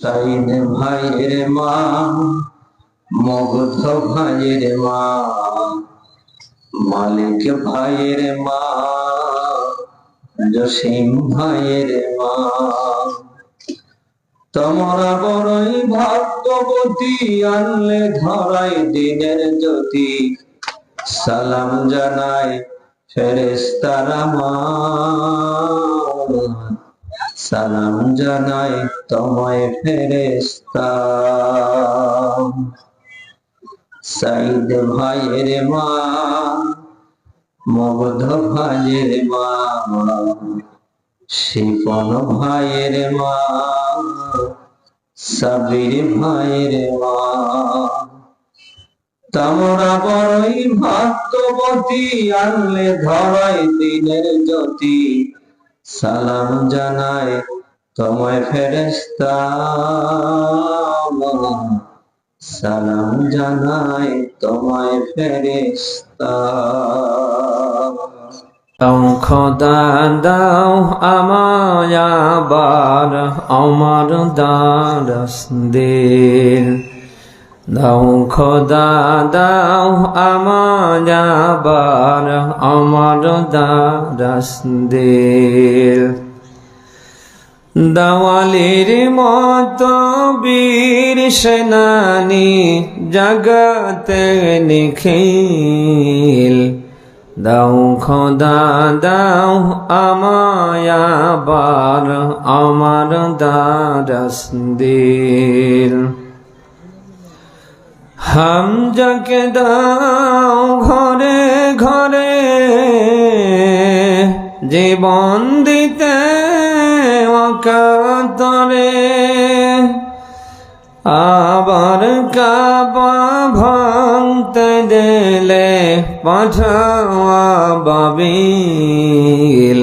সাইদ ভাইয়ের মা, মগধ ভাইয়ের মা, মালিক ভাইয়ের মা, জসিম ভাইয়ের মা। তোমরা বড়ই ভাগ্যবতী, আনলে ধরাই দিনের জ্যোতি। সালাম জানাই ফেরেস্তারা মা। সালাম জানাই তোমায় ফেরেস্তা সাইদ ভাইয়ের মা, মগধ ভাইয়ের মা, শিপন ভাইয়ের মা, সাবির ভাইয়ের মা। তোমরা বড়ই ভাগ্যবতী, আনলে ধরাই দিনের জ্যোতি। সালাম জানাই তোমায় ফেরেস্তা সালাম জানাই তোমায় ফেরেস্তা খোদা দাও আমায় আবার, আমার দারস দিল দাও খোদা, দাও আমায় আবার, আমার দারস দিল। মতো বীর সেনানি জগতে নিখিল। দাও খোদা, দাও আমায় আবার, আমার দারস দিল। হাম যাকে দাও ঘরে ঘরে জীবন দিতে অকাতরে। আবার কাবা ভাঙতে দিলে পাঠাওয়া বাবিল।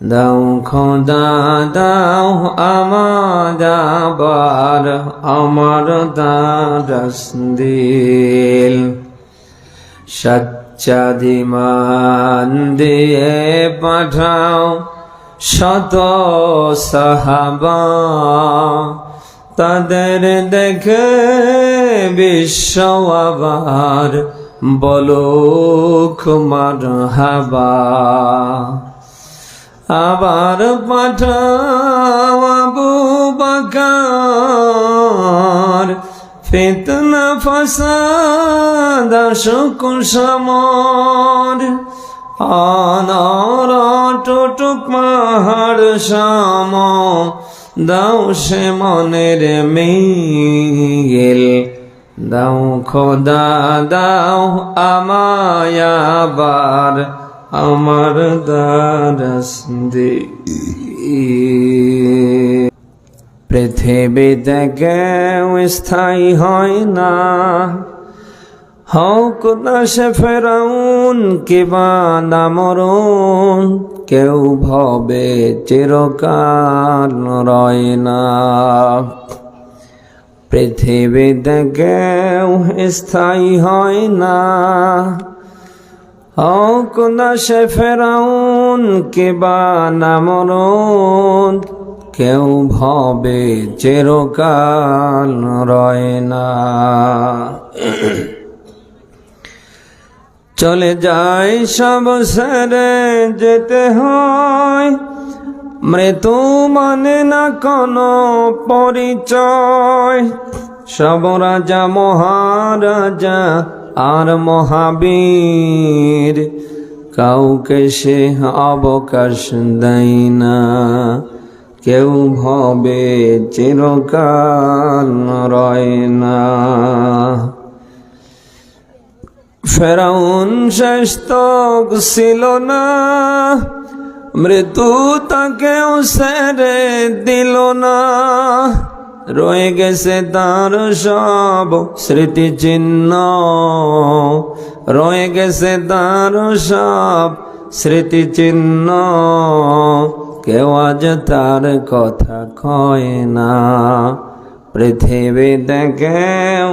দাও খোদা, দাও আমার আবার, আমার দারস দিল। সচ্চা দিমান দিয়ে পাঠাও শত সাহাবা। তাদের দেখে বিশ্ব আবার বলুক মার হাবা আবার পাঠাও আবু বাকার। ফিতনা ফসাদ শুকুর সমর অনর টুটুক মাহার সাম দাও সে মনের মিল। দাও খোদা, দাও আমায় আবার। আমার দারস দে পৃথিবীতে কেউ স্থায়ী হয় না। হক সে ফেরাউন কিবা নামরুন কেউ ভবে চিরকাল রয় না। পৃথিবীতে কেউ স্থায়ী হয় না। হক ফেরাউন কিবা নামরুন কেউ ভবে চিরকাল রয় না। চলে যায় সব সেরে যেতে হয়। মৃত্যু মানে না কোনো পরিচয়। সব রাজা মহারাজা আর মহাবীর কাউকে সে অবকাশ দেয় না। কেউ ভবে চিরকাল রয় না। ফেরাউন শেষ তক ছিল না, মৃত্যু তাকেও সেরে দিল না। রয়ে গেছে তার সব স্মৃতিচিহ্ন রয়ে গেছে তার সব স্মৃতিচিহ্ন কেউ আজ তার কথা কয় না। পৃথিবীতে কেউ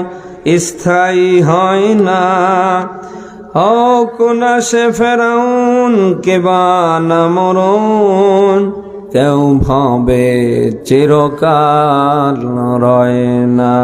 স্থায়ী হয় না। হোক না সে ফেরাউন কেবা নামরুন কেউ ভাবে চিরকাল রয় না।